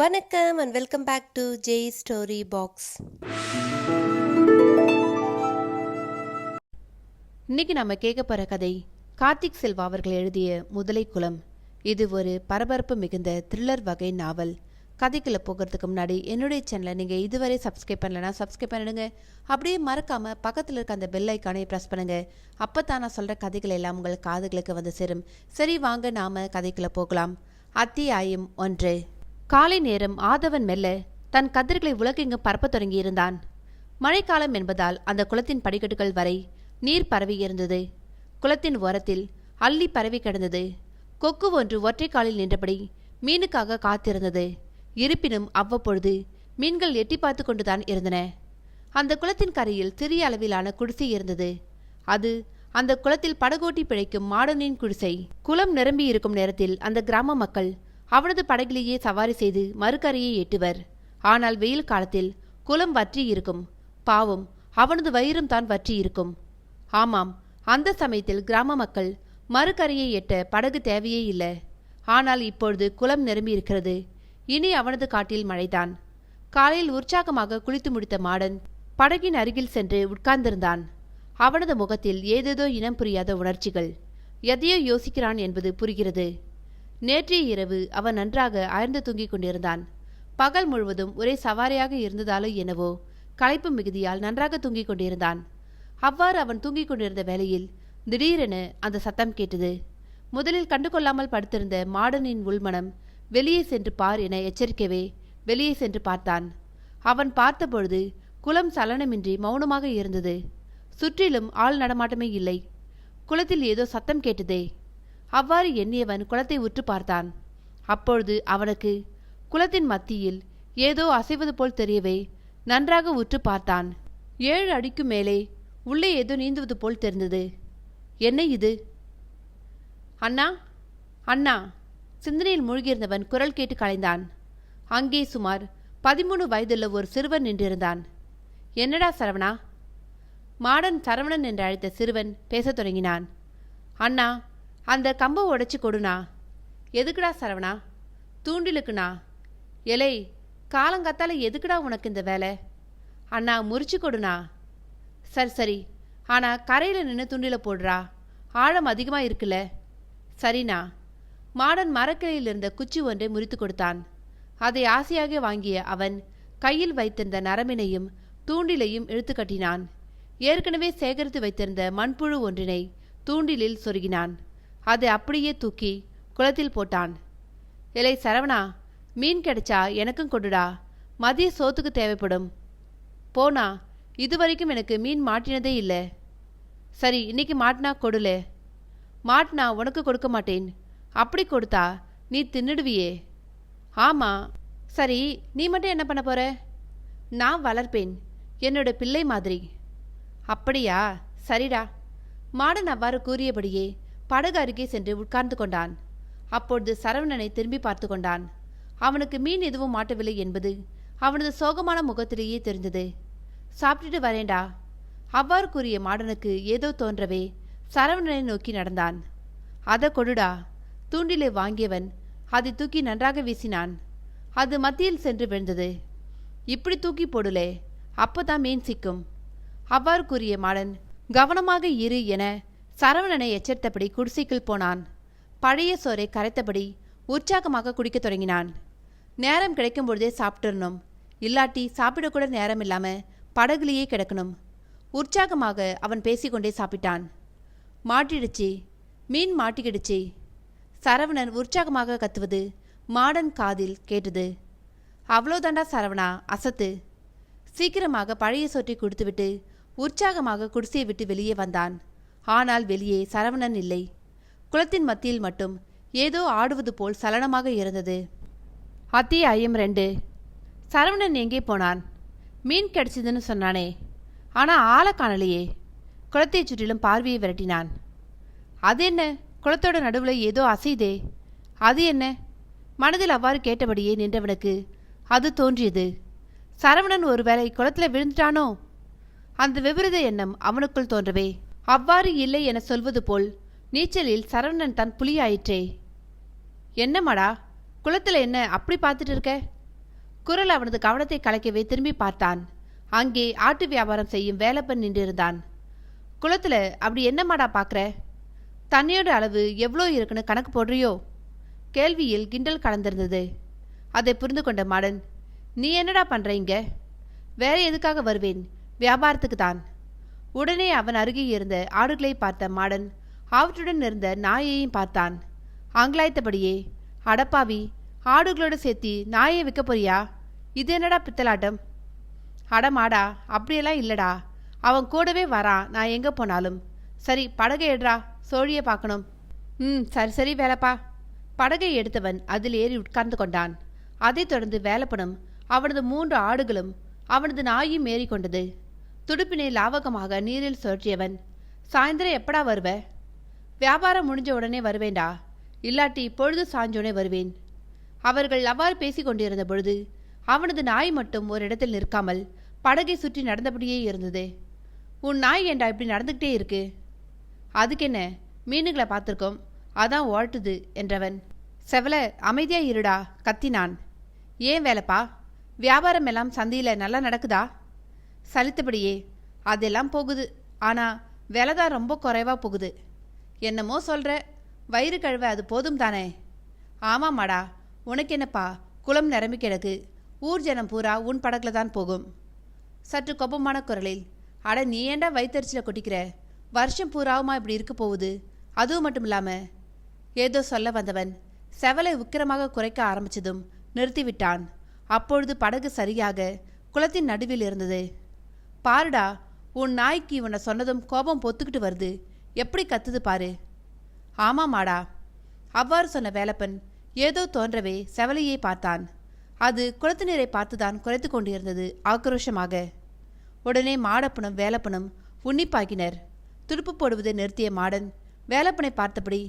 வணக்கம் and welcome back to Jai story box இன்னைக்கு நம்ம கேட்க போகிற கதை கார்த்திக் செல்வா அவர்கள் எழுதிய முதலை குலம். இது ஒரு பரபரப்பு மிகுந்த த்ரில்லர் வகை நாவல். கதைக்குள்ள போகிறதுக்கு முன்னாடி என்னுடைய சேனலை நீங்கள் இதுவரை சப்ஸ்கிரைப் பண்ணலைன்னா சப்ஸ்கிரைப் பண்ணிடுங்க. அப்படியே மறக்காமல் பக்கத்தில் இருக்க அந்த பெல் ஐக்கானை ப்ரெஸ் பண்ணுங்க. அப்போ தான் நான் சொல்கிற கதைகள் எல்லாம் உங்கள் காதுகளுக்கு வந்து சேரும். சரி வாங்க நாம கதைக்குள்ளே போகலாம். அத்தியாயம் ஒன்று. காலை நேரம் ஆதவன் மெல்ல தன் கதிர்களை உலகெங்கும் பரப்பத் தொடங்கியிருந்தான். மழைக்காலம் என்பதால் அந்த குளத்தின் படிக்கட்டுகள் வரை நீர் பரவி இருந்தது. குளத்தின் ஓரத்தில் அள்ளி பரவி கிடந்தது. கொக்கு ஒன்று ஒற்றை காலில் நின்றபடி மீனுக்காக காத்திருந்தது. இருப்பினும் அவ்வப்பொழுது மீன்கள் எட்டி பார்த்து கொண்டுதான் இருந்தன. அந்த குளத்தின் கரையில் சிறிய அளவிலான குடிசை இருந்தது. அது அந்த குளத்தில் படகோட்டி பிழைக்கும் மாடனின் குடிசை. குளம் நிரம்பி இருக்கும் நேரத்தில் அந்த கிராம மக்கள் அவனது படகிலேயே சவாரி செய்து மறுகரையை எட்டுவர். ஆனால் வெயில் காலத்தில் குளம் வற்றி இருக்கும் பாவம் அவனது வயிறும் தான் வற்றி இருக்கும் ஆமாம் அந்த சமயத்தில் கிராம மக்கள் மறுகரையை எட்ட படகு தேவையே இல்லை. ஆனால் இப்பொழுது குளம் நிரம்பி இருக்கிறது இனி அவனது காட்டில் மழைதான். காலையில் உற்சாகமாக குளித்து முடித்த மாடன் படகின் அருகில் சென்று உட்கார்ந்திருந்தான். அவனது முகத்தில் ஏதேதோ இனம் புரியாத உணர்ச்சிகள். எதையோ யோசிக்கிறான் என்பது புரிகிறது. நேற்றைய இரவு அவன் நன்றாக அயர்ந்து தூங்கிக் கொண்டிருந்தான். பகல் முழுவதும் ஒரே சவாரியாக இருந்ததாலோ என்னவோ களைப்பு மிகுதியால் நன்றாக தூங்கிக் கொண்டிருந்தான். அவ்வாறு அவன் தூங்கிக் கொண்டிருந்த வேளையில் திடீரென அந்த சத்தம் கேட்டது. முதலில் கண்டுகொள்ளாமல் படுத்திருந்த மாடனின் உள்மனம் வெளியே சென்று பார் என எச்சரிக்கவே வெளியே சென்று பார்த்தான். அவன் பார்த்தபொழுது குளம் சலனமின்றி மௌனமாக இருந்தது. சுற்றிலும் ஆள் நடமாட்டமே இல்லை. குளத்தில் ஏதோ சத்தம் கேட்டதே அவ்வாறு எண்ணியவன் குளத்தை உற்று பார்த்தான். அப்பொழுது அவனுக்கு குளத்தின் மத்தியில் ஏதோ அசைவது போல் தெரியவே நன்றாக உற்று பார்த்தான். ஏழு அடிக்கு மேலே உள்ளே ஏதோ நீந்துவது போல் தெரிந்தது. என்ன இது? அண்ணா அண்ணா சிந்தனையில் மூழ்கியிருந்தவன் குரல் கேட்டு கலைந்தான். அங்கே சுமார் பதிமூணு வயதுள்ள ஒரு சிறுவன் நின்றிருந்தான். என்னடா சரவணா? மாடன் சரவணன் என்று அழைத்த சிறுவன் பேசத் தொடங்கினான். அண்ணா அந்த கம்பை உடச்சி கொடுண்ணா எதுக்குடா சரவணா? தூண்டிலுக்குண்ணா எலை காலங்காத்தால எதுக்குடா உனக்கு இந்த வேலை? அண்ணா முறிச்சு கொடுண்ணா சரி சரி. ஆனால் கரையில் நின்று துண்டில போடுறா. ஆழம் அதிகமாக இருக்குல்ல. சரிண்ணா. மாடன் மரக்கிளையில் இருந்த குச்சி ஒன்றை முறித்து கொடுத்தான். அதை ஆசையாக வாங்கிய அவன் கையில் வைத்திருந்த நரம்பினையும் தூண்டிலையும் இழுத்து கட்டினான். ஏற்கனவே சேகரித்து வைத்திருந்த மண்புழு ஒன்றினை தூண்டிலில் சொருகினான். அதை அப்படியே தூக்கி குளத்தில் போட்டான். இலை சரவணா மீன் கிடைச்சா எனக்கும் கொடுடா. மதிய சோத்துக்கு தேவைப்படும். போனா இதுவரைக்கும் எனக்கு மீன் மாட்டினதே இல்லை. சரி இன்னைக்கு மாட்டினா கொடுல. மாட்டினா உனக்கு கொடுக்க மாட்டேன். அப்படி கொடுத்தா நீ தின்னுடுவியே. ஆமா. சரி நீ மட்டும் என்ன பண்ண போற? நான் வளர்ப்பேன். என்னோட பிள்ளை மாதிரி. அப்படியா? சரிடா. மாடன் அவ்வாறு கூறியபடியே படகு அருகே சென்று உட்கார்ந்து கொண்டான். அப்பொழுது சரவணனை திரும்பி பார்த்து கொண்டான். அவனுக்கு மீன் எதுவும் மாட்டவில்லை என்பது அவனது சோகமான முகத்திலேயே தெரிந்தது. சாப்பிட்டுட்டு வரேண்டா அவ்வாறு கூறிய மாடனுக்கு ஏதோ தோன்றவே சரவணனை நோக்கி நடந்தான். அதை கொடுடா. தூண்டிலை வாங்கியவன் அதை தூக்கி நன்றாக வீசினான். அது மத்தியில் சென்று விழுந்தது. இப்படி தூக்கி போடுலே. அப்போதான் மீன் சிக்கும். அவ்வாறு கூறிய மாடன் கவனமாக இரு என சரவணனை எச்சரித்தபடி குடிசைக்குள் போனான். பழைய சோறை கரைத்தபடி உற்சாகமாக குடிக்கத் தொடங்கினான். நேரம் கிடைக்கும் பொழுதே சாப்பிட்டுறணும் இல்லாட்டி சாப்பிடக்கூட நேரம் இல்லாமல் படகுலேயே கிடக்கணும். உற்சாகமாக அவன் பேசிக்கொண்டே சாப்பிட்டான். மாட்டிடுச்சு. மீன் மாட்டிக்கிடுச்சு. சரவணன் உற்சாகமாக கத்துவது மாடன் காதில் கேட்டது. அவ்வளோதாண்டா சரவணா அசத்து. சீக்கிரமாக பழைய சோற்றை கொடுத்துவிட்டு உற்சாகமாக குடிசையை விட்டு வெளியே வந்தான். ஆனால் வெளியே சரவணன் இல்லை. குளத்தின் மத்தியில் மட்டும் ஏதோ ஆடுவது போல் சலனமாக இருந்தது. அத்தியாயம் ரெண்டு. சரவணன் எங்கே போனான்? மீன் கிடைச்சதுன்னு சொன்னானே. ஆனால் ஆளை காணலையே. குளத்தை சுற்றிலும் பார்வையை விரட்டினான். அது என்ன? குளத்தோட நடுவில் ஏதோ அசைதே அது என்ன? மனதில் அவ்வாறு கேட்டபடியே நின்றவனுக்கு அது தோன்றியது. சரவணன் ஒருவேளை குளத்தில் விழுந்துட்டானோ? அந்த விபரீத எண்ணம் அவனுக்குள் தோன்றவே. அவ்வாறு இல்லை என சொல்வது போல் நீச்சலில் சரவணன் தன் புலியாயிற்றே. என்னமாடா குளத்தில் என்ன அப்படி பார்த்துட்டு இருக்க? குரல் அவனது கவனத்தை கலைக்கவே திரும்பி பார்த்தான். அங்கே ஆட்டு வியாபாரம் செய்யும் வேலைப்பன் நின்றிருந்தான். குளத்தில் அப்படி என்னமாடா பார்க்குற? தண்ணியோட அளவு எவ்வளோ இருக்குன்னு கணக்கு போடுறியோ? கேள்வியில் கிண்டல் கலந்திருந்தது. அதை புரிந்து கொண்ட மாடன் நீ என்னடா பண்ணுற இங்கே? வேற எதுக்காக வருவேன்? வியாபாரத்துக்கு தான் உடனே அவன் அருகே இருந்த ஆடுகளை பார்த்த மாடன் அவற்றுடன் இருந்த நாயையும் பார்த்தான். ஆங்கலாய்த்தபடியே அடப்பாவி ஆடுகளோடு சேர்த்தி நாயை விற்க போறியா? இது என்னடா பித்தலாட்டம்? அட மாடா அப்படியெல்லாம் இல்லடா. அவன் கூடவே வரான் நான் எங்கே போனாலும். சரி படகை எடுறா சோழியை பார்க்கணும். ம் சரி சரி வேலைப்பா. படகை எடுத்தவன் அதில் ஏறி உட்கார்ந்து கொண்டான். அதைத் தொடர்ந்து வேலைப்பனும் அவனது மூன்று ஆடுகளும் அவனது நாயும் ஏறிக்கொண்டது துடுப்பினை லாவகமாக நீரில் சுழற்றியவன் சாயந்தரம் எப்படா வருவ? வியாபாரம் முடிஞ்ச உடனே வருவேண்டா இல்லாட்டி பொழுது சாஞ்சோனே வருவேன். அவர்கள் அவ்வாறு பேசிக் கொண்டிருந்த பொழுது அவனது நாய் மட்டும் ஒரு இடத்தில் நிற்காமல் படகை சுற்றி நடந்தபடியே இருந்தது. உன் நாய் ஏண்டா இப்படி நடந்துக்கிட்டே இருக்கு? அதுக்கென்ன? மீனுகளை பார்த்துருக்கோம். அதான் ஓட்டுது என்றவன். செவல அமைதியாக இருடா கத்தினான். ஏன் வேலைப்பா? வியாபாரம் எல்லாம் சந்தையில் நல்லா நடக்குதா? சலித்தபடியே அதெல்லாம் போகுது. ஆனால் விலை தான் ரொம்ப குறைவாக போகுது. என்னமோ சொல்கிற வயிறு கழுவ அது போதும் தானே? ஆமாம்மாடா உனக்கு என்னப்பா? குளம் நிரம்பி கிடக்கு. ஊர் ஜனம் பூரா உன் படக்கில் தான் போகும். சற்று கோபமான குரலில் அட நீ ஏன்டா வயிற்றுச்சில கொட்டிக்கிற? வருஷம் பூராவுமா இப்படி இருக்க போகுது? அதுவும் மட்டும் இல்லாமல் ஏதோ சொல்ல வந்தவன் செவலை உக்கிரமாக குறைக்க ஆரம்பித்ததும் நிறுத்திவிட்டான். அப்பொழுது படகு சரியாக குளத்தின் நடுவில் இருந்தது. பாருடா உன் நாய்க்கு இவனை சொன்னதும் கோபம் பொத்துக்கிட்டு வருது. எப்படி கத்துது பாரு. ஆமாமாடா. அவ்வாறு சொன்ன வேலப்பன் ஏதோ தோன்றவே செவலையை பார்த்தான். அது குளத்து நீரை பார்த்துதான் குறைத்து கொண்டிருந்தது ஆக்ரோஷமாக. உடனே மாடப்பனும் வேலப்பனும் உன்னிப்பாக்கினர் துடுப்பு போடுவதை நிறுத்திய மாடன் வேலப்பனை பார்த்தபடி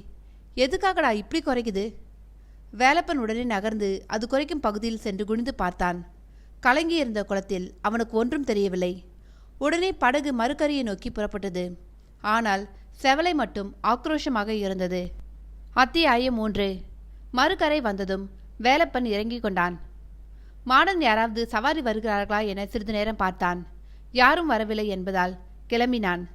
எதுக்காகடா இப்படி குறைக்குது? வேலப்பன் உடனே நகர்ந்து அது குறைக்கும் பகுதியில் சென்று குனிந்து பார்த்தான். கலங்கியிருந்த குளத்தில் அவனுக்கு ஒன்றும் தெரியவில்லை. உடனே படகு மறுகரையை நோக்கி புறப்பட்டது. ஆனால் செவலை மட்டும் ஆக்ரோஷமாக இருந்தது. அத்தியாயம் மூன்று. மறுகரை வந்ததும் வேலப்பன் இறங்கிக் கொண்டான். மாடன் யாராவது சவாரி வருகிறார்களா என சிறிது நேரம் பார்த்தான். யாரும் வரவில்லை என்பதால் கிளம்பினான்.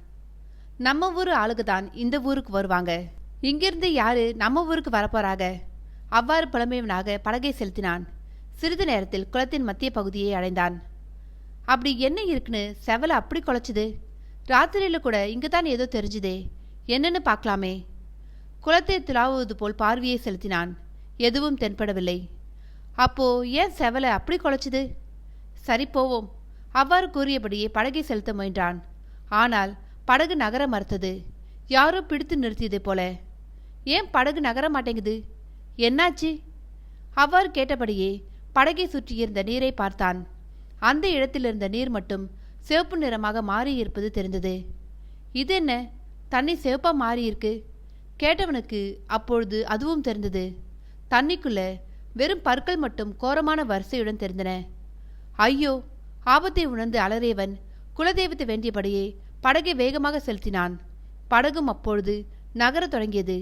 நம்ம ஊர் ஆளுக்குதான் இந்த ஊருக்கு வருவாங்க. இங்கிருந்து யாரு நம்ம ஊருக்கு வரப்போறாக? அவ்வாறு புலமையவனாக படகை செலுத்தினான். சிறிது நேரத்தில் குளத்தின் மத்திய பகுதியை அடைந்தான். அப்படி என்ன இருக்குன்னு செவலை அப்படி குலைச்சுது ராத்திரியில் கூட இங்கே தான் ஏதோ தெரிஞ்சுதே. என்னன்னு பார்க்கலாமே. குளத்தை துளாவுவது போல் பார்வையை செலுத்தினான். எதுவும் தென்படவில்லை. அப்போ ஏன் செவலை அப்படி குலைச்சுது சரி போவோம். அவ்வாறு கூறியபடியே படகை செலுத்த முயன்றான். ஆனால் படகு நகர மறுத்தது. யாரோ பிடித்து நிறுத்தியது போல. ஏன் படகு நகர மாட்டேங்குது? என்னாச்சு? அவ்வாறு கேட்டபடியே படகை சுற்றியிருந்த நீரை பார்த்தான். அந்த இடத்தில் இருந்த நீர் மட்டும் சிவப்பு நிறமாக மாறியிருப்பது தெரிந்தது. இது என்ன தண்ணி சிவப்பா மாறியிருக்கு. கேட்டவனுக்கு அப்பொழுது அதுவும் தெரிந்தது. தண்ணிக்குள்ள வெறும் பற்கள் மட்டும் கோரமான வரிசையுடன் தெரிந்தன. ஐயோ ஆபத்தை உணர்ந்து அலறியவன் குலதெய்வத்தை வேண்டியபடியே படகை வேகமாக செலுத்தினான். படகும் அப்பொழுது நகரத் தொடங்கியது.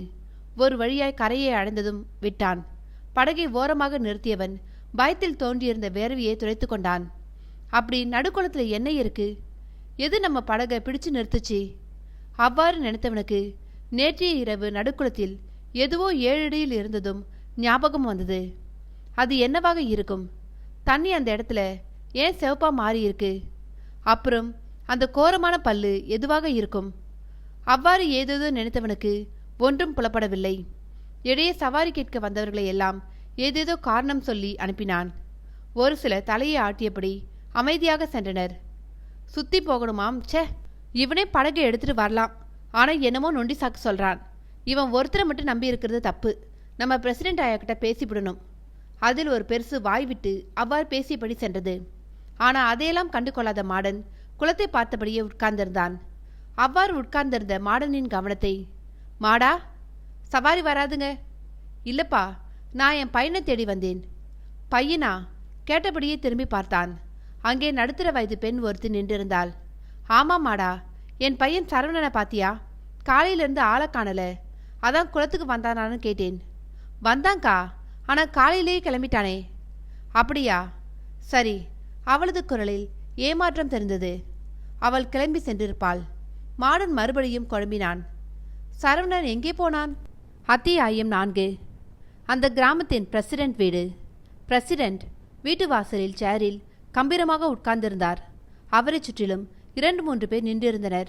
ஒரு வழியாய் கரையை அடைந்ததும் விட்டான். படகை ஓரமாக நிறுத்தியவன் பயத்தில் தோன்றியிருந்த வேர்வையை துடைத்து கொண்டான். அப்படி நடுக்குளத்தில் என்ன இருக்கு. எது நம்ம படகை பிடிச்சு நிறுத்துச்சு? அவ்வாறு நினைத்தவனுக்கு நேற்றைய இரவு நடுக்குளத்தில் எதுவோ ஏழடியில் இருந்ததும் ஞாபகம் வந்தது. அது என்னவாக இருக்கும்? தண்ணி அந்த இடத்துல ஏன் சிவப்பா மாறியிருக்கு? அப்புறம் அந்த கோரமான பல்லு எதுவாக இருக்கும்? அவ்வாறு ஏதேதோ நினைத்தவனுக்கு ஒன்றும் புலப்படவில்லை. இடையே சவாரி கேட்க வந்தவர்களை எல்லாம் ஏதேதோ காரணம் சொல்லி அனுப்பினான். ஒரு சில தலையை ஆட்டியபடி அமைதியாக சென்றனர். சுத்தி போகணுமாம்? ச்சே இவனே படகை எடுத்துட்டு வரலாம். ஆனால் என்னமோ நொண்டி சாக்கு சொல்கிறான் இவன் ஒருத்தரை மட்டும் நம்பி இருக்கிறது தப்பு. நம்ம பிரசிடென்ட் ஆயா பேசிவிடணும் அதில் ஒரு பெருசு வாய் விட்டு அவ்வாறு பேசியபடி சென்றது. ஆனால் அதையெல்லாம் கண்டு கொள்ளாத மாடன் குளத்தை பார்த்தபடியே உட்கார்ந்திருந்தான். அவ்வாறு உட்கார்ந்திருந்த மாடனின் கவனத்தை மாடா சவாரி வராதுங்க. இல்லப்பா நான் என் பையனை தேடி வந்தேன். பையனா? கேட்டபடியே திரும்பி பார்த்தான். அங்கே நடுத்தர வயது பெண் ஒருத்தி நின்றிருந்தாள். ஆமாமாடா என் பையன் சரவணனை பாத்தியா? காலையிலேருந்து ஆளை காணல. அதான் குளத்துக்கு வந்தானான்னு கேட்டேன். வந்தாங்க்கா ஆனால் காலையிலேயே கிளம்பிட்டானே. அப்படியா? சரி. அவளது குரலில் ஏமாற்றம் தெரிந்தது. அவள் கிளம்பி சென்றிருப்பாள். மாடன் மறுபடியும் குழம்பினான். சரவணன் எங்கே போனான்? அத்தியாயம் நான்கு. அந்த கிராமத்தின் பிரசிடென்ட் வீடு. பிரசிடென்ட் வீட்டு வாசலில் சேரில் கம்பீரமாக உட்கார்ந்திருந்தார். அவரைச் சுற்றிலும் இரண்டு மூன்று பேர் நின்றிருந்தனர்.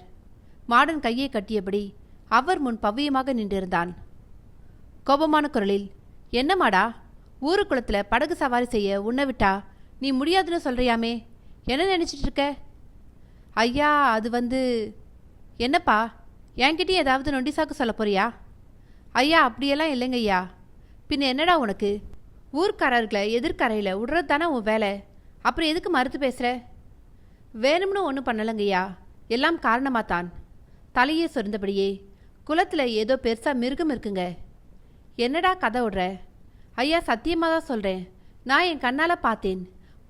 மாடன் கையை கட்டியபடி அவர் முன் பவ்யமாக நின்றிருந்தான். கோபமான குரலில் என்ன மாடா? படகு சவாரி செய்ய உன்னை விட்டா நீ முடியாதுன்னு சொல்றியாமே? என்ன நினச்சிட்டு இருக்க? ஐயா அது வந்து என்னப்பா? என்கிட்டயும் ஏதாவது நொண்டிசாக்கு சொல்ல போறியா? ஐயா அப்படியெல்லாம் இல்லைங்க ஐயா பின்ன என்னடா உனக்கு? ஊர்க்காரர்களை எதிர்க்கரையில் விடுறது தானே உன் வேலை? அப்புறம் எதுக்கு மறுத்து பேசுகிற வேணும்னு ஒன்றும் பண்ணலங்கய்யா. எல்லாம் காரணமாக தான் தலையே சொரிந்தபடியே குளத்தில் ஏதோ பெருசாக மிருகம் இருக்குங்க. என்னடா கதை விடுற ஐயா சத்தியமாக தான் சொல்கிறேன் நான் என் கண்ணால் பார்த்தேன்.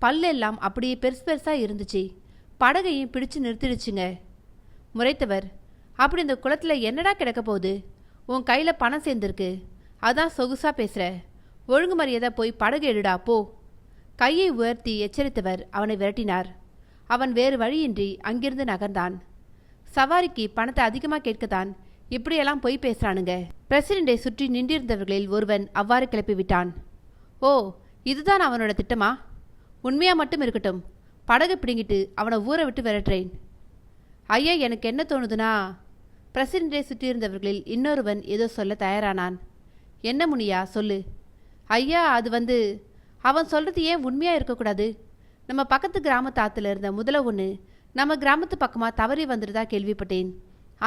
பல்லெல்லாம் அப்படியே பெருசு பெருசாக இருந்துச்சு. படகையும் பிடிச்சு நிறுத்திடுச்சுங்க. முறைத்தவர் அப்படி இந்த குளத்தில் என்னடா கிடக்க போகுது? உன் கையில் பணம் சேர்ந்துருக்கு. அதான் சொகுசாக பேசுகிற ஒழுங்கு மரியாதை போய் படகு எடுடா போ. கையை உயர்த்தி எச்சரித்தவர் அவனை விரட்டினார். அவன் வேறு வழியின்றி அங்கிருந்து நகர்ந்தான். சவாரிக்கு பணத்தை அதிகமாக கேட்கத்தான் இப்படியெல்லாம் பொய் பேசுறானுங்க. பிரசிடெண்டை சுற்றி நின்றிருந்தவர்களில் ஒருவன் அவ்வாறு கிளப்பி விட்டான் ஓ இதுதான் அவனோட திட்டமா? உண்மையா மட்டும் இருக்கட்டும். படகு பிடுங்கிட்டு அவனை ஊரை விட்டு விரட்டுறேன். ஐயா எனக்கு என்ன தோணுதுன்னா? பிரசிடெண்டை சுற்றியிருந்தவர்களில் இன்னொருவன் ஏதோ சொல்ல தயாரானான். என்ன முனியா சொல்லு. ஐயா அது வந்து அவன் சொல்கிறது ஏன் உண்மையாக இருக்கக்கூடாது? நம்ம பக்கத்து கிராமத்து இருந்த முதல ஒன்று நம்ம கிராமத்து பக்கமாக தவறி வந்துடுதா கேள்விப்பட்டேன்.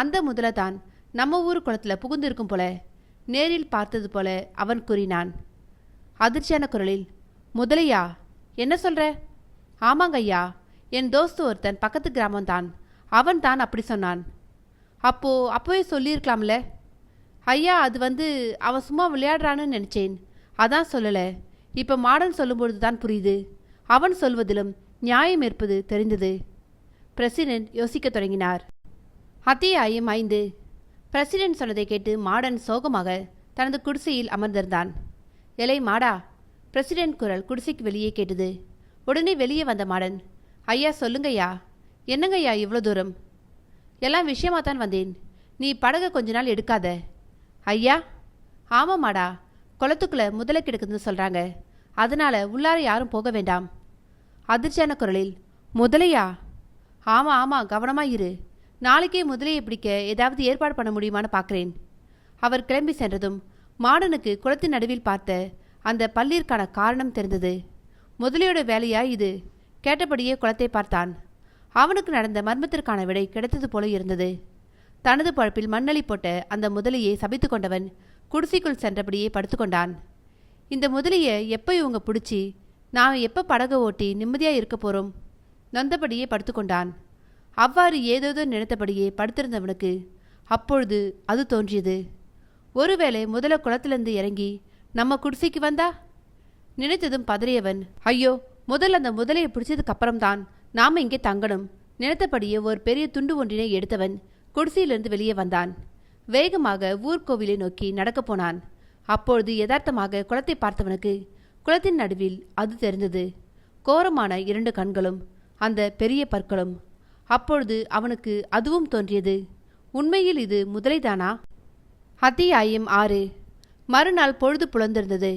அந்த முதல தான் நம்ம ஊர் குளத்துல புகுந்திருக்கும் போல நேரில் பார்த்தது போல அவன் கூறினான். அதிர்ச்சியான குரலில் முதலையா என்ன சொல்கிற ஆமாங்க ஐயா என் தோஸ்து ஒருத்தன் பக்கத்து கிராமம்தான். அவன் தான் அப்படி சொன்னான். அப்போ அப்போவே சொல்லியிருக்கலாம்ல? ஐயா அது வந்து அவன் சும்மா விளையாடுறான்னு நினச்சேன். அதான் சொல்லலை. இப்போ மாடன் சொல்லும்பொழுது தான் புரியுது. அவன் சொல்வதிலும் நியாயம் இருப்பது தெரிந்தது. பிரசிடென்ட் யோசிக்கத் தொடங்கினார். அத்தியாயம் ஐந்து. பிரசிடென்ட் சொன்னதை கேட்டு மாடன் சோகமாக தனது குடிசையில் அமர்ந்திருந்தான். எலை மாடா பிரசிடென்ட் குரல் குடிசைக்கு வெளியே கேட்டது. உடனே வெளியே வந்த மாடன் ஐயா சொல்லுங்கய்யா. என்னங்கய்யா இவ்வளோ தூரம்? எல்லாம் விஷயமா தான் வந்தேன். நீ படகை கொஞ்ச நாள் எடுக்காத. ஐயா? ஆமாம்மாடா குளத்துக்குள்ள முதலை கிடக்குதுன்னு சொல்கிறாங்க அதனால உள்ளார யாரும் போக வேண்டாம். அதிர்ச்சியான குரலில் முதலையா? ஆமா ஆமா கவனமாக இரு. நாளைக்கே முதலையை பிடிக்க ஏதாவது ஏற்பாடு பண்ண முடியுமான்னு பார்க்குறேன் அவர் கிளம்பி சென்றதும் மாடனுக்கு குளத்தின் நடுவில் பார்த்த அந்த பல்லீருக்கான காரணம் தெரிந்தது. முதலையோட வேலையா இது? கேட்டபடியே குளத்தை பார்த்தான். அவனுக்கு நடந்த மர்மத்திற்கான விடை கிடைத்தது போல இருந்தது. தனது பழப்பில் மண்ணளி போட்ட அந்த முதலையை சபித்து கொண்டவன் குடிசைக்குள் சென்றபடியே படுத்துக்கொண்டான் இந்த முதலையை எப்போ இவங்க பிடிச்சி? நாம் எப்போ படகு ஓட்டி நிம்மதியாக இருக்க போகிறோம் நொந்தபடியே படுத்துக்கொண்டான். அவ்வாறு ஏதேதோ நினைத்தபடியே படுத்திருந்தவனுக்கு அப்பொழுது அது தோன்றியது. ஒருவேளை முதல குளத்திலிருந்து இறங்கி நம்ம குடிசைக்கு வந்தா? நினைத்ததும் பதறியவன் ஐயோ முதல்ல அந்த முதலையை பிடிச்சதுக்கப்புறம்தான் நாம் இங்கே தங்கணும். நினைத்தபடியே ஒரு பெரிய துண்டு ஒன்றினை எடுத்தவன் குடிசையிலிருந்து வெளியே வந்தான். வேகமாக ஊர்கோவிலை நோக்கி நடக்கப் போனான். அப்பொழுது யதார்த்தமாக குளத்தை பார்த்தவனுக்கு குளத்தின் நடுவில் அது தெரிந்தது. கோரமான இரண்டு கண்களும் அந்த பெரிய பற்களும். அப்பொழுது அவனுக்கு அதுவும் தோன்றியது. உண்மையில் இது முதலைதானா? அத்தியாயம் ஆறு. மறுநாள் பொழுது புலர்ந்திருந்தது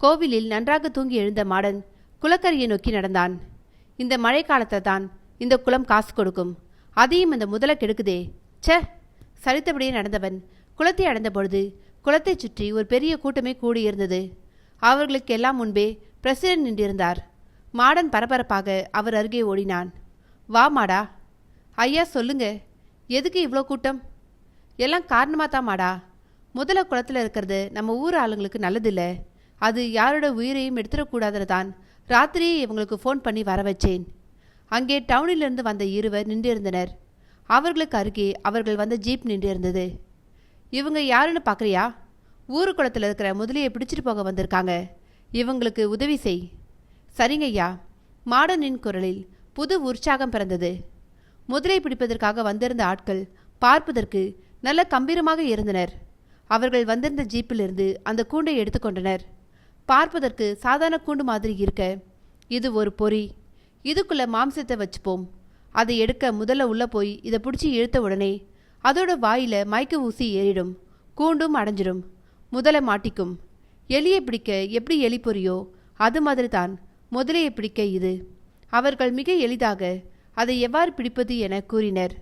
கோவிலில் நன்றாக தூங்கி எழுந்த மாடன் குளக்கரையை நோக்கி நடந்தான். இந்த மழைக்காலத்தை தான் இந்த குளம் காசு கொடுக்கும். அதையும் இந்த முதலை கெடுக்குதே. ச சரித்தபடியே நடந்தவன் குளத்தை அடைந்த பொழுது குளத்தைச் சுற்றி ஒரு பெரிய கூட்டமே கூடியிருந்தது. அவர்களுக்கெல்லாம் முன்பே பிரசிடென்ட் நின்றிருந்தார். மாடன் பரபரப்பாக அவர் அருகே ஓடினான். வா மாடா. ஐயா சொல்லுங்க. எதுக்கு இவ்வளோ கூட்டம்? எல்லாம் காரணமாக தான் மாடா. முதல குளத்தில் இருக்கிறது நம்ம ஊர் ஆளுங்களுக்கு நல்லதில்லை. அது யாரோட உயிரையும் எடுத்துடக்கூடாதுன்னு தான் ராத்திரியே இவங்களுக்கு ஃபோன் பண்ணி வர வச்சேன். அங்கே டவுனிலிருந்து வந்த இருவர் நின்றிருந்தனர். அவர்களுக்கு அருகே அவர்கள் வந்த ஜீப் நின்றிருந்தது. இவங்க யாருன்னு பார்க்குறியா ஊருக்குளத்தில் இருக்கிற முதலியை பிடிச்சிட்டு போக வந்திருக்காங்க. இவங்களுக்கு உதவி செய். சரிங்க ஐயா மாடனின் குரலில் புது உற்சாகம் பிறந்தது. முதலை பிடிப்பதற்காக வந்திருந்த ஆட்கள் பார்ப்பதற்கு நல்ல கம்பீரமாக இருந்தனர். அவர்கள் வந்திருந்த ஜீப்பிலிருந்து அந்த கூண்டை எடுத்துக்கொண்டனர் பார்ப்பதற்கு சாதாரண கூண்டு மாதிரி இருக்க இது ஒரு பொறி. இதுக்குள்ள மாம்சத்தை வச்சுப்போம். அதை எடுக்க முதல்ல உள்ளே போய் இதை பிடிச்சி இழுத்த உடனே அதோட வாயில மயக்க ஊசி ஏறிடும். கூண்டும் அடைஞ்சிடும் முதலை மாட்டிக்கும். எலியை பிடிக்க எப்படி எலி பொறியோ அது மாதிரி தான் முதலையை பிடிக்க இது. அவர்கள் மிக எளிதாக அதை எவ்வாறு பிடிப்பது என கூறினர்.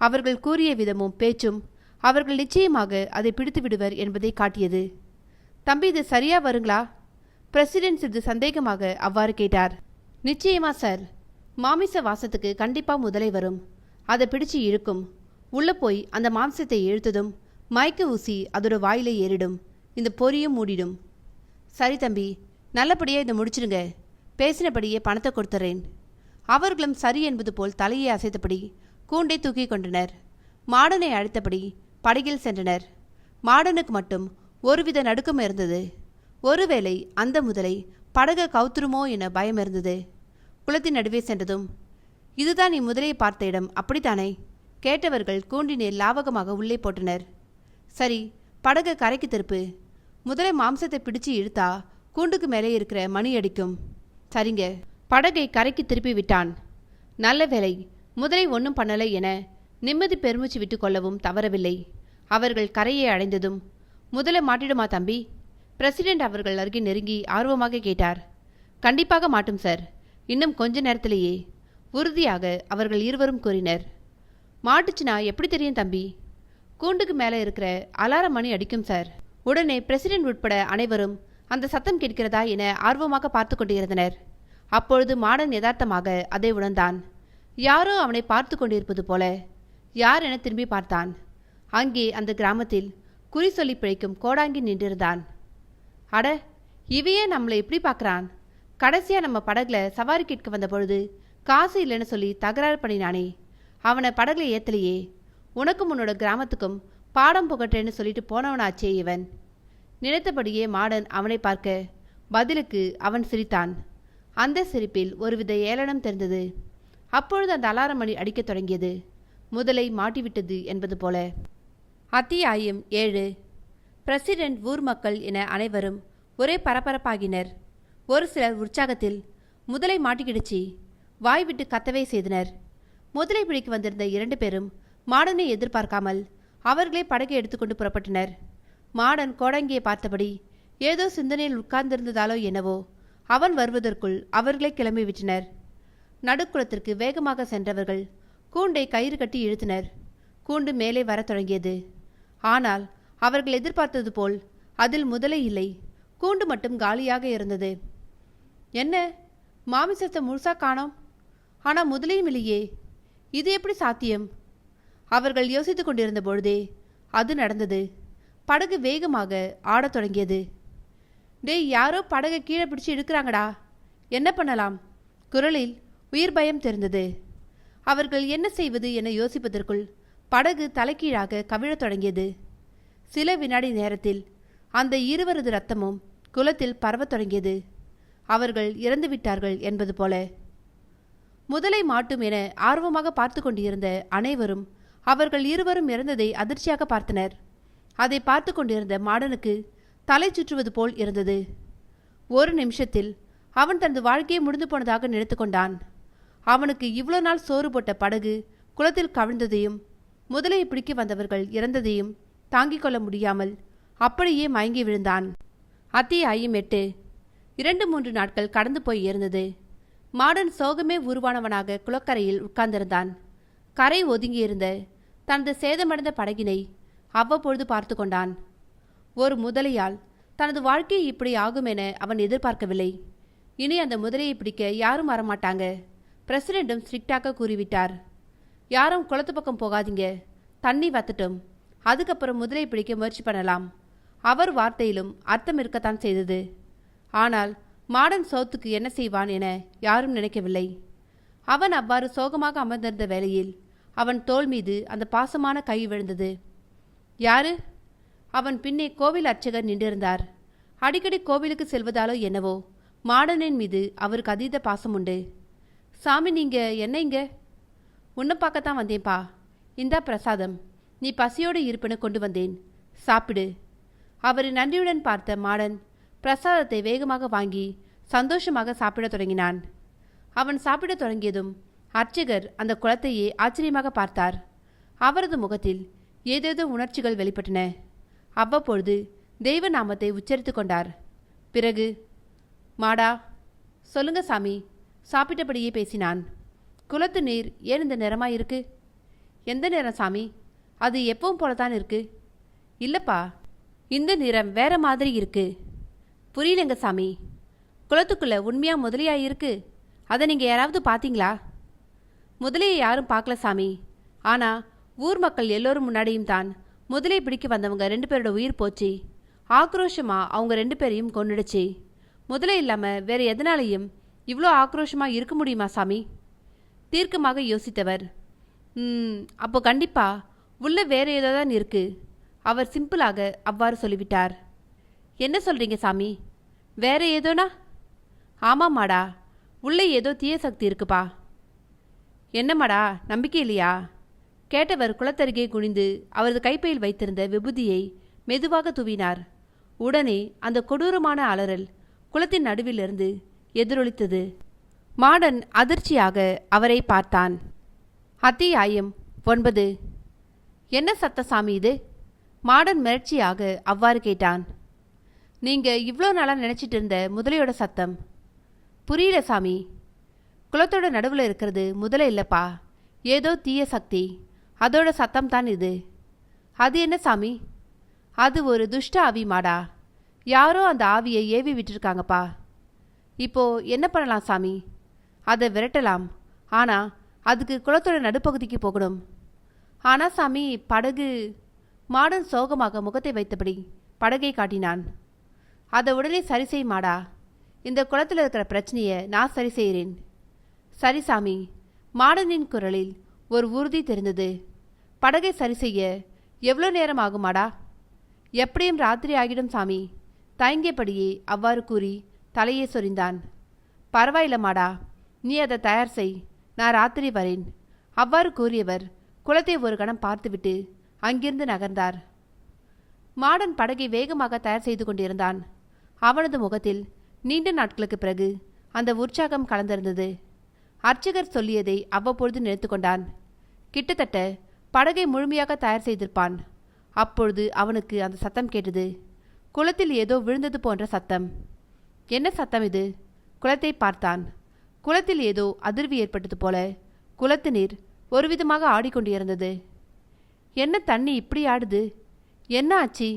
அவர்கள் கூறிய விதமும் பேச்சும் அவர்கள் நிச்சயமாக அதை பிடித்து விடுவர் என்பதை காட்டியது. தம்பி இது சரியா வருங்களா? பிரசிடென்ட் சிறிது சந்தேகமாக அவ்வாறு கேட்டார். நிச்சயமா சார். மாமிச வாசத்துக்கு கண்டிப்பா முதலை வரும். அதை பிடிச்சு இழுக்கும். உள்ளே போய் அந்த மாம்சத்தை இழுத்ததும் மயக்க ஊசி அதோட வாயில ஏறிடும். இந்த பொரியும் மூடிடும். சரி தம்பி நல்லபடியாக இதை முடிச்சிடுங்க. பேசினபடியே பணத்தை கொடுத்துறேன். அவர்களும் சரி என்பது போல் தலையை அசைத்தபடி கூண்டை தூக்கி கொண்டனர். மாடனை அழைத்தபடி படகில் சென்றனர். மாடனுக்கு மட்டும் ஒருவித நடுக்கம் இருந்தது. ஒருவேளை அந்த முதலை படக கவுத்துருமோ என பயம் இருந்தது குளத்தின் நடுவே சென்றதும் இதுதான் நீ முதலையை பார்த்த இடம் அப்படித்தானே? கேட்டவர்கள் கூண்டினை லாவகமாக உள்ளே போட்டனர். சரி படகு கரைக்கு திருப்பு. முதலை மாம்சத்தை பிடிச்சு இழுத்தா கூண்டுக்கு மேலே இருக்கிற மணி அடிக்கும். சரிங்க. படகை கரைக்கு திருப்பி விட்டான். நல்ல வேலை முதலை ஒன்றும் பண்ணலை என நிம்மதி பெருமூச்சு விட்டு கொள்ளவும் தவறவில்லை. அவர்கள் கரையை அடைந்ததும் முதல்ல மாட்டிடுமா தம்பி? பிரசிடென்ட் அவர்கள் அருகே நெருங்கி ஆர்வமாக கேட்டார். கண்டிப்பாக மாட்டும் சார். இன்னும் கொஞ்ச நேரத்திலேயே. உறுதியாக அவர்கள் இருவரும் கூறினர். மாட்டுச்சுனா எப்படி தெரியும் தம்பி? கூண்டுக்கு மேலே இருக்கிற அலாரம் மணி அடிக்கும் சார். உடனே பிரசிடென்ட் உட்பட அனைவரும் அந்த சத்தம் கேட்கிறதா என ஆர்வமாக பார்த்து கொண்டிருந்தனர். அப்பொழுது மாடன் யதார்த்தமாக அதை உணர்ந்தான். யாரோ அவனை பார்த்து கொண்டிருப்பது போல யார் என திரும்பி பார்த்தான். அங்கே அந்த கிராமத்தில் குறி சொல்லி பிழைக்கும் கோடாங்கி நின்றிருந்தான். அட இவையே நம்மளை எப்படி பார்க்கறான்? கடைசியா நம்ம படகுல சவாரி கேட்க வந்த பொழுது காசு இல்லைன்னு சொல்லி தகராறு பண்ணினானே. அவனை படகுல ஏத்தலையே. உனக்கும் உன்னோட கிராமத்துக்கும் பாடம் புகட்டேன்னு சொல்லிட்டு போனவனாச்சே இவன். நினைத்தபடியே மாடன் அவனை பார்க்க பதிலுக்கு அவன் சிரித்தான். அந்த சிரிப்பில் ஒருவித ஏளனம் தெரிந்தது. அப்பொழுது அந்த அலாரம் மணி அடிக்கத் தொடங்கியது. முதலை மாட்டிவிட்டது என்பது போல. அத்தியாயம் ஏழு. பிரசிடென்ட் ஊர் மக்கள் என அனைவரும் ஒரே பரபரப்பாகினர். ஒரு சிலர் உற்சாகத்தில் முதலை மாட்டிக்கிடுச்சு. வாய் விட்டு கத்தவே செய்தனர். முதலை பிடிக்கு வந்திருந்த இரண்டு பேரும் மாடனை எதிர்பார்க்காமல் அவர்களே படகை எடுத்துக்கொண்டு புறப்பட்டனர். மாடன் கோடங்கியை பார்த்தபடி ஏதோ சிந்தனையில் உட்கார்ந்திருந்ததாலோ என்னவோ அவன் வருவதற்குள் அவர்களே கிளம்பி விட்டனர். நடுக்குளத்திற்கு வேகமாக சென்றவர்கள் கூண்டை கயிறு கட்டி இழுத்தனர். கூண்டு மேலே வரத் தொடங்கியது. ஆனால் அவர்கள் எதிர்பார்த்தது போல் அதில் முதலை இல்லை. கூண்டு மட்டும் காலியாக இருந்தது. என்ன? மாமிசத்தை முழுசா காணோம்? ஆனால் முதலையும் இல்லையே. இது எப்படி சாத்தியம்? அவர்கள் யோசித்துக் கொண்டிருந்த பொழுதே அது நடந்தது. படகு வேகமாக ஆடத் தொடங்கியது. டேய் யாரோ படகை கீழே பிடிச்சு இழுக்கிறாங்கடா. என்ன பண்ணலாம்? குரலில் உயிர் பயம் தெரிந்தது. அவர்கள் என்ன செய்வது என யோசிப்பதற்குள் படகு தலைகீழாக கவிழத் தொடங்கியது. சில வினாடி நேரத்தில் அந்த இருவரது ரத்தமும் குளத்தில் பரவத் தொடங்கியது. அவர்கள் இறந்து விட்டார்கள் என்பது போல முதலை மாட்டும் என ஆர்வமாக பார்த்து கொண்டிருந்த அனைவரும் அவர்கள் இருவரும் இறந்ததை அதிர்ச்சியாக பார்த்தனர். அதை பார்த்து கொண்டிருந்த மாடனுக்கு தலை சுற்றுவது போல் இருந்தது. ஒரு நிமிஷத்தில் அவன் தனது வாழ்க்கையை முடிந்து போனதாக நினைத்து கொண்டான். அவனுக்கு இவ்வளோ நாள் சோறு போட்ட படகு குளத்தில் கவிழ்ந்ததையும் முதலையை பிடிக்க வந்தவர்கள் இறந்ததையும் தாங்கிக் கொள்ள முடியாமல் அப்படியே மயங்கி விழுந்தான். அத்தியாயம் எட்டு. இரண்டு மூன்று நாட்கள் கடந்து போய் இருந்தது. மாடன் சோகமே உருவானவனாக குளக்கரையில் உட்கார்ந்திருந்தான். கரை ஒதுங்கியிருந்த தனது சேதமடைந்த படகினை அவ்வப்பொழுது பார்த்து கொண்டான். ஒரு முதலையால் தனது வாழ்க்கை இப்படி ஆகும் என அவன் எதிர்பார்க்கவில்லை. இனி அந்த முதலையை பிடிக்க யாரும் வரமாட்டாங்க பிரசிடென்ட்டும் ஸ்ட்ரிக்டாக கூறிவிட்டார். யாரும் குளத்து பக்கம் போகாதீங்க. தண்ணி வத்தட்டும். அதுக்கப்புறம் முதலை பிடிக்க முயற்சி பண்ணலாம் அவர் வார்த்தையிலும் அர்த்தம் இருக்கத்தான் செய்தது. ஆனால் மாடன் சோத்துக்கு என்ன செய்வான் என யாரும் நினைக்கவில்லை. அவன் அவ்வாறு சோகமாக அமர்ந்திருந்த வேளையில் அவன் தோள் மீது அந்த பாசமான கை விழுந்தது. யாரு அவன் பின்னே கோவில் அர்ச்சகர் நின்றிருந்தார். அடிக்கடி கோவிலுக்கு செல்வதாலோ என்னவோ மாடனின் மீது அவருக்கு அதீத பாசம் உண்டு. சாமி நீங்க என்ன இங்க? உன்னை பார்க்கத்தான் வந்தேன்ப்பா. இந்தா பிரசாதம். நீ பசியோடு இருப்பென கொண்டு வந்தேன். சாப்பிடு அவரை நன்றியுடன் பார்த்த மாடன் பிரசாதத்தை வேகமாக வாங்கி சந்தோஷமாக சாப்பிடத் தொடங்கினான். அவன் சாப்பிடத் தொடங்கியதும் அர்ச்சகர் அந்த குளத்தையே ஆச்சரியமாக பார்த்தார். அவரது முகத்தில் ஏதேதோ உணர்ச்சிகள் வெளிப்பட்டன. அவ்வப்பொழுது தெய்வ நாமத்தை உச்சரித்து கொண்டார். பிறகு மாடா சொல்லுங்க சாமி சாப்பிட்டபடியே பேசினான். குளத்து நீர் ஏன் இந்த நிறமா இருக்கு? எந்த நிறம் சாமி? அது எப்பவும் போல தான் இருக்கு. இல்லப்பா இந்த நிறம் வேற மாதிரி இருக்குது புரியலங்க சாமி. குளத்துக்குள்ளே உண்மையாக முதலியா இருக்கு? அதை நீங்கள் யாராவது பார்த்தீங்களா முதலையை யாரும் பார்க்கல சாமி. ஆனால் ஊர் மக்கள் எல்லோரும் முன்னாடியும் தான் முதலை பிடிக்க வந்தவங்க ரெண்டு பேரோட உயிர் போச்சு. ஆக்ரோஷமாக அவங்க ரெண்டு பேரையும் கொண்டுடுச்சு முதலை இல்லாமல் வேறு எதனாலையும் இவ்வளோ ஆக்ரோஷமாக இருக்க முடியுமா சாமி? தீர்க்கமாக யோசித்தவர். ம் அப்போ கண்டிப்பாக உள்ள வேறு ஏதோ தான் இருக்கு. அவர் சிம்பிளாக அவ்வாறு சொல்லிவிட்டார். என்ன சொல்றீங்க சாமி? வேற ஏதோனா? ஆமாம்மாடா. உள்ளே ஏதோ தீய சக்தி இருக்குப்பா. என்னம்மாடா நம்பிக்கை இல்லையா? கேட்டவர் குளத்தருகே குனிந்து அவரது கைப்பையில் வைத்திருந்த விபூதியை மெதுவாக தூவினார். உடனே அந்த கொடூரமான அலறல் குளத்தின் நடுவிலிருந்து எதிரொலித்தது. மாடன் அதிர்ச்சியாக அவரை பார்த்தான். அத்தியாயம் ஒன்பது. என்ன சத்த சாமி இது? மாடன் மிரட்சியாக அவ்வாறு கேட்டான். நீங்கள் இவ்வளோ நாளாக நினச்சிட்டு இருந்த முதலையோட சத்தம்? புரியல சாமி. குளத்தோட நடுவில் இருக்கிறது முதலை இல்லைப்பா. ஏதோ தீய சக்தி. அதோட சத்தம் தான் இது. அது என்ன சாமி? அது ஒரு துஷ்ட ஆவி மாடா. யாரோ அந்த ஆவியை ஏவி விட்டுருக்காங்கப்பா. இப்போ என்ன பண்ணலாம் சாமி? அதை விரட்டலாம். ஆனால் அதுக்கு குளத்தோட நடுப்பகுதிக்கு போகணும். ஆனால் சாமி படகு. மாடன் சோகமாக முகத்தை வைத்தபடி படகை காட்டினான். அதை உடனே சரி செய் மாடா இந்த குளத்தில் இருக்கிற பிரச்சனையை நான் சரி செய்கிறேன் சரி சாமி மாடனின் குரலில் ஒரு உறுதி தெரிந்தது. படகை சரி செய்ய எவ்வளோ நேரம் ஆகுமாடா? எப்படியும் ராத்திரி ஆகிடும் சாமி. தயங்கியபடியே அவ்வாறு கூறி தலையை சொரிந்தான். பரவாயில்ல மாடா நீ அதை தயார் செய். நான் ராத்திரி வரேன். அவ்வாறு கூறியவர் குளத்தை ஒரு கணம் பார்த்துவிட்டு அங்கிருந்து நகர்ந்தார். மாடன் படகை வேகமாக தயார் செய்து கொண்டிருந்தான். அவனது முகத்தில் நீண்ட நாட்களுக்கு பிறகு அந்த உற்சாகம் கலந்திருந்தது. அர்ச்சகர் சொல்லியதை அவ்வப்பொழுது நினைத்து கொண்டான். கிட்டத்தட்ட படகை முழுமையாக தயார் செய்திருப்பான். அப்பொழுது அவனுக்கு அந்த சத்தம் கேட்டது. குளத்தில் ஏதோ விழுந்தது போன்ற சத்தம். என்ன சத்தம் இது? குளத்தை பார்த்தான். குளத்தில் ஏதோ அதிர்வு ஏற்பட்டது போல குளத்து நீர் ஒருவிதமாக ஆடிக்கொண்டிருந்தது என்ன தண்ணி இப்படி ஆடுது? என்ன ஆச்சு?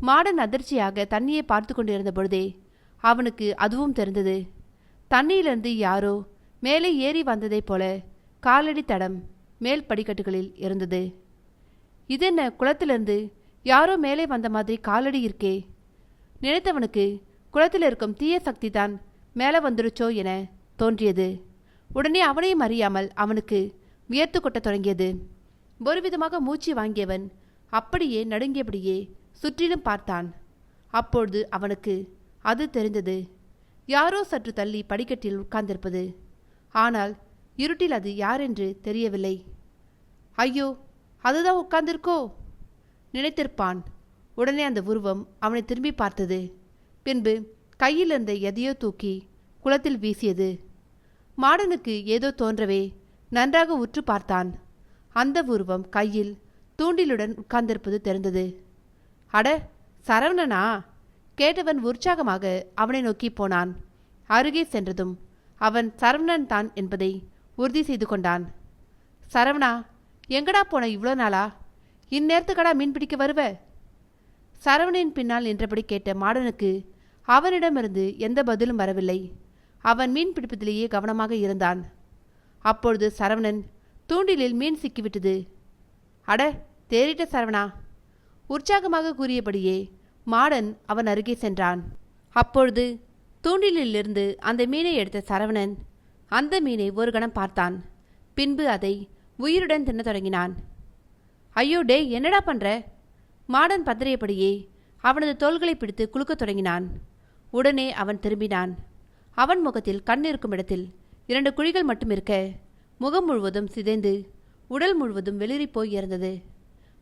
மாடன் அதிர்ச்சியாக தண்ணியை பார்த்து கொண்டிருந்த பொழுதே அவனுக்கு அதுவும் தெரிந்தது. தண்ணியிலிருந்து யாரோ மேலே ஏறி வந்ததைப் போல காலடி தடம் மேல் படிக்கட்டுகளில் இருந்தது. இது என்ன குளத்திலிருந்து யாரோ மேலே வந்த மாதிரி காலடி இருக்கே. நினைத்தவனுக்கு குளத்தில் இருக்கும் தீய சக்தி தான் மேலே வந்துருச்சோ என தோன்றியது. உடனே அவனையும் அறியாமல் அவனுக்கு வியர்த்து கொட்டத் தொடங்கியது. ஒருவிதமாக மூச்சு வாங்கியவன் அப்படியே நடுங்கியபடியே சுற்றிலும் பார்த்தான். அப்பொழுது அவனுக்கு அது தெரிந்தது. யாரோ சற்று தள்ளி படிக்கட்டில் உட்கார்ந்திருப்பது. ஆனால் இருட்டில் அது யாரென்று தெரியவில்லை. ஐயோ அதுதான் உட்கார்ந்திருக்கோ? நினைத்திருப்பான். உடனே அந்த உருவம் அவனை திரும்பி பார்த்தது. பின்பு கையில் இருந்த எதையோ தூக்கி குளத்தில் வீசியது. மாடனுக்கு ஏதோ தோன்றவே நன்றாக உற்று பார்த்தான். அந்த உருவம் கையில் தூண்டிலுடன் உட்கார்ந்திருப்பது தெரிந்தது. அட சரவணனா? கேட்டவன் உற்சாகமாக அவனை நோக்கி போனான். அருகே சென்றதும் அவன் சரவணன் தான் என்பதை உறுதி செய்து கொண்டான். சரவணா எங்கடா போன இவ்வளோ நாளா? இந்நேரத்துக்கடா மீன் பிடிக்க வருவ? சரவணின் பின்னால் நின்றபடி கேட்ட மாடனுக்கு அவனிடமிருந்து எந்த பதிலும் வரவில்லை. அவன் மீன் பிடிப்பதிலேயே கவனமாக இருந்தான். அப்பொழுது சரவணன் தூண்டிலில் மீன் சிக்கிவிட்டது. அட தேறிட்ட சரவணா உற்சாகமாக கூறியபடியே மாடன் அவன் அருகே சென்றான். அப்பொழுது தூண்டிலிலிருந்து அந்த மீனை எடுத்த சரவணன் அந்த மீனை ஒரு கணம் பார்த்தான். பின்பு அதை உயிருடன் தின்னத் தொடங்கினான். ஐயோ டேய் என்னடா பண்ற? மாடன் பதறியபடியே அவனது தோள்களை பிடித்து குலுக்கத் தொடங்கினான். உடனே அவன் திரும்பினான். அவன் முகத்தில் கண் இருக்கும் இடத்தில் இரண்டு குழிகள் மட்டும் இருக்க முகம் முழுவதும் சிதைந்து உடல் முழுவதும் வெளிரி போய் இருந்தது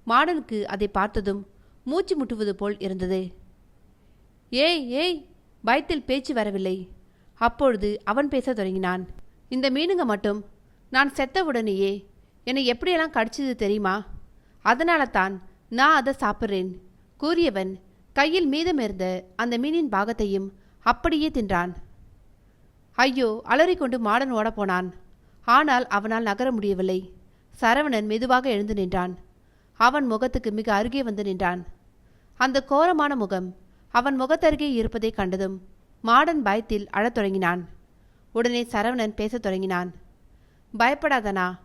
மாடனுக்கு அதை பார்த்ததும் மூச்சு முட்டுவது போல் இருந்தது. ஏய் ஏய் பயத்தில் பேச்சு வரவில்லை. அப்பொழுது அவன் பேசத் தொடங்கினான். இந்த மீனுங்க மட்டும் நான் செத்தவுடனேயே என்னை எப்படியெல்லாம் கடிச்சது தெரியுமா? அதனால தான் நான் அதை சாப்பிட்றேன். கூறியவன் கையில் மீதமிருந்த அந்த மீனின் பாகத்தையும் அப்படியே தின்றான். ஐயோ அலறிக்கொண்டு மாடன் ஓடப்போனான் ஆனால் அவனால் நகர முடியவில்லை. சரவணன் மெதுவாக எழுந்து நின்றான். அவன் முகத்துக்கு மிக அருகே வந்து நின்றான். அந்த கோரமான முகம் அவன் முகத்தருகே இருப்பதை கண்டதும் மாடன் பயத்தில் அழத் தொடங்கினான். உடனே சரவணன் பேசத் தொடங்கினான். பயப்படாதனா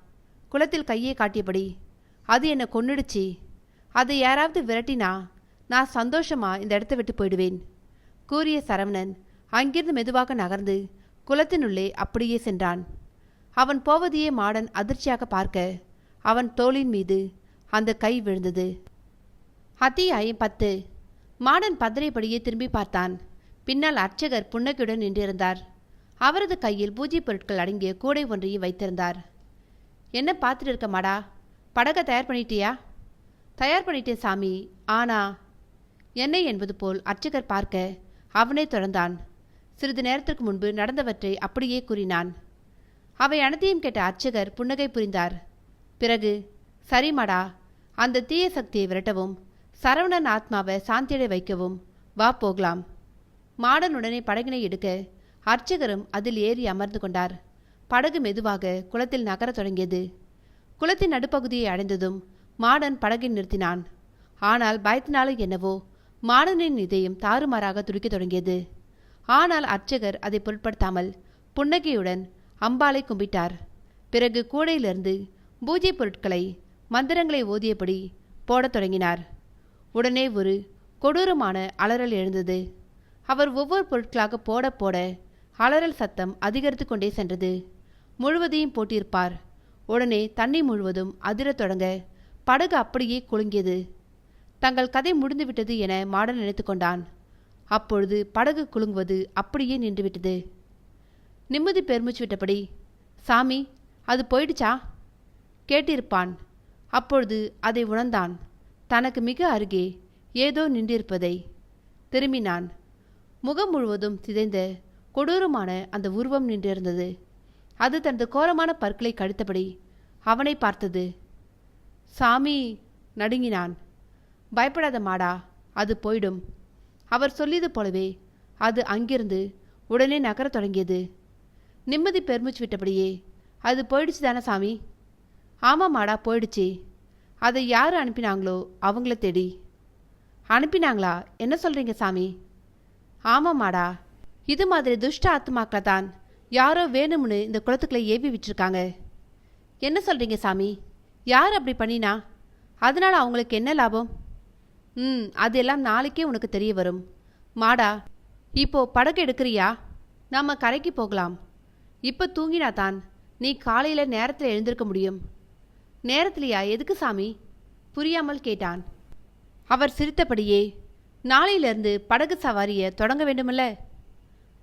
குளத்தில் கையை காட்டியபடி அது என்னை கொன்னுடுச்சி. அதை யாராவது விரட்டினா நான் சந்தோஷமா இந்த இடத்த விட்டு போயிடுவேன். கூறிய சரவணன் அங்கிருந்து மெதுவாக நகர்ந்து குளத்தினுள்ளே அப்படியே சென்றான். அவன் போவதையே மாடன் அதிர்ச்சியாக பார்க்க அவன் தோளின் மீது அந்த கை விழுந்தது. அத்தியாயம் பத்து. மாடன் பதறைப்படியே திரும்பி பார்த்தான். பின்னால் அர்ச்சகர் புன்னகையுடன் நின்றிருந்தார். அவரது கையில் பூஜை பொருட்கள் அடங்கிய கூடை ஒன்றையும் வைத்திருந்தார். என்ன பார்த்துட்டு இருக்க மாடா? படகை தயார் பண்ணிட்டியா? தயார் பண்ணிட்டேன் சாமி. ஆனா என்ன? என்பது போல் அர்ச்சகர் பார்க்க அவனே தொடர்ந்தான். சிறிது நேரத்திற்கு முன்பு நடந்தவற்றை அப்படியே கூறினான். அவை அனைத்தையும் கேட்ட அர்ச்சகர் புன்னகை புரிந்தார். பிறகு? சரிமாடா அந்த தீய சக்தியை விரட்டவும் சரவணன் ஆத்மாவை சாந்தியடை வைக்கவும் வா போகலாம். மாடன் உடனே படகினை எடுக்க அர்ச்சகரும் அதில் ஏறி அமர்ந்து கொண்டார். படகு மெதுவாக குளத்தில் நகரத் தொடங்கியது. குளத்தின் நடுப்பகுதியை அடைந்ததும் மாடன் படகை நிறுத்தினான். ஆனால் பயத்தினாலே என்னவோ மாடனின் இதயம் தாறுமாறாக துடிக்கத் தொடங்கியது. ஆனால் அர்ச்சகர் அதை பொருட்படுத்தாமல் புன்னகையுடன் அம்பாலை கும்பிட்டார். பிறகு கூடையிலிருந்து பூஜை பொருட்களை மந்திரங்களை ஓதியபடி போடத் தொடங்கினார். உடனே ஒரு கொடூரமான அலறல் எழுந்தது. அவர் ஒவ்வொரு பொருட்களாக போட போட அலறல் சத்தம் அதிகரித்து கொண்டே சென்றது. முழுவதையும் போட்டிருப்பார். உடனே தண்ணி முழுவதும் அதிரத் தொடங்க படகு அப்படியே குலுங்கியது. தங்கள் கதை முடிந்துவிட்டது என மாடன் நினைத்து கொண்டான். அப்பொழுது படகு குலுங்குவது அப்படியே நின்றுவிட்டது. நிம்மதி பெருமிச்சு விட்டபடி சாமி அது போயிடுச்சா? கேட்டிருப்பான் அப்பொழுது அதை உணர்ந்தான். தனக்கு மிக அருகே ஏதோ நின்றிருப்பதை திரும்பினான். முகம் முழுவதும் சிதைந்த கொடூரமான அந்த உருவம் நின்றிருந்தது. அது தனது கோரமான பற்களை கடித்தபடி அவனை பார்த்தது. சாமி நடுங்கினான். பயப்படாத மாடா அது போயிடும். அவர் சொல்லியது போலவே அது அங்கிருந்து உடனே நகரத் தொடங்கியது. நிம்மதி பெருமிச்சு விட்டபடியே அது போயிடுச்சு தானே சாமி? ஆமாம்மாடா போயிடுச்சு. அதை யார் அனுப்பினாங்களோ அவங்கள தேடி. அனுப்பினாங்களா? என்ன சொல்கிறீங்க சாமி? ஆமாம்மாடா இது மாதிரி துஷ்ட ஆத்மாக்களை தான் யாரோ வேணும்னு இந்த குளத்துக்களை ஏவி விட்டுருக்காங்க. என்ன சொல்கிறீங்க சாமி? யார் அப்படி பண்ணினா? அதனால் அவங்களுக்கு என்ன லாபம்? ம் அதெல்லாம் நாளைக்கே உனக்கு தெரிய வரும். மாடா இப்போ படகு எடுக்கிறியா? நம்ம கரைக்கு போகலாம். இப்போ தூங்கினா தான் நீ காலையில் நேரத்தில் எழுந்திருக்க முடியும். நேரத்திலையா? எதுக்கு சாமி? புரியாமல் கேட்டான். அவர் சிரித்தபடியே நாளையிலிருந்து படகு சவாரியை தொடங்க வேண்டுமல்ல?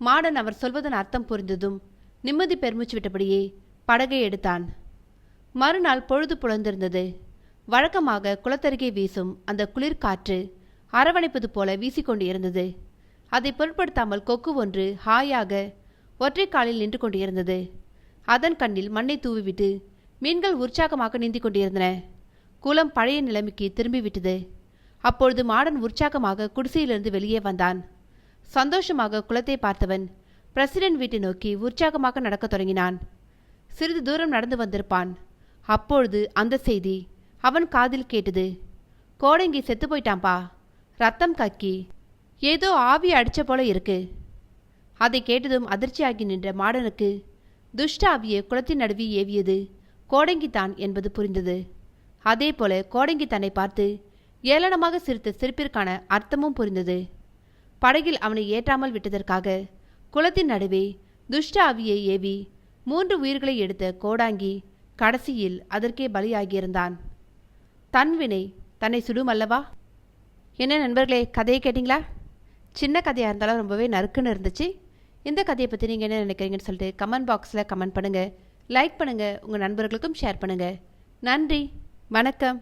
மாடன் அவர் சொல்வதன் அர்த்தம் புரிந்ததும் நிம்மதி பெருமிச்சு விட்டபடியே படகை எடுத்தான். மறுநாள் பொழுது புலர்ந்திருந்தது வழக்கமாக குளத்தருகே வீசும் அந்த குளிர் காற்று அரவணைப்பது போல வீசிக்கொண்டு இருந்தது அதை பொருட்படுத்தாமல் கொக்கு ஒன்று ஹாயாக ஒற்றை காலில் நின்று கொண்டிருந்தது அதன் கண்ணில் மண்ணை தூவிவிட்டு மீன்கள் உற்சாகமாக நீந்திக் கொண்டிருந்தன. குளம் பழைய நிலைமைக்கு திரும்பிவிட்டது அப்பொழுது மாடன் உற்சாகமாக குடிசையிலிருந்து வெளியே வந்தான். சந்தோஷமாக குளத்தை பார்த்தவன் பிரசிடென்ட் வீட்டை நோக்கி உற்சாகமாக நடக்கத் தொடங்கினான். சிறிது தூரம் நடந்து வந்திருப்பான். அப்பொழுது அந்த செய்தி அவன் காதில் கேட்டது. கோடங்கி செத்து போயிட்டான்பா? ரத்தம் கக்கி. ஏதோ ஆவி அடிச்ச போல இருக்கு. அதை கேட்டதும் அதிர்ச்சியாகி நின்ற மாடனுக்கு துஷ்ட ஆவியை குளத்தின் நடுவி ஏவியது. கோடங்கித்தான் என்பது புரிந்தது. அதே போல கோடங்கி தன்னை பார்த்து ஏளனமாக சிரித்த சிரிப்பிற்கான அர்த்தமும் புரிந்தது. படகில் அவனை ஏற்றாமல் விட்டதற்காக குளத்தின் நடுவே துஷ்ட ஆவியை ஏவி மூன்று உயிர்களை எடுத்த கோடாங்கி கடைசியில் அதற்கே பலியாகியிருந்தான். தன்வினை தன்னை சுடும் அல்லவா? என்ன நண்பர்களே கதையை கேட்டிங்களா? சின்ன கதையாக இருந்தாலும் ரொம்பவே நறுக்குன்னு இருந்துச்சு. இந்த கதையை பற்றி நீங்கள் என்ன நினைக்கிறீங்கன்னு சொல்லிட்டு கமெண்ட் பாக்ஸில் கமெண்ட் பண்ணுங்கள் லைக் பண்ணுங்கள் உங்கள் நண்பர்களுக்கும் ஷேர் பண்ணுங்கள் நன்றி. வணக்கம்.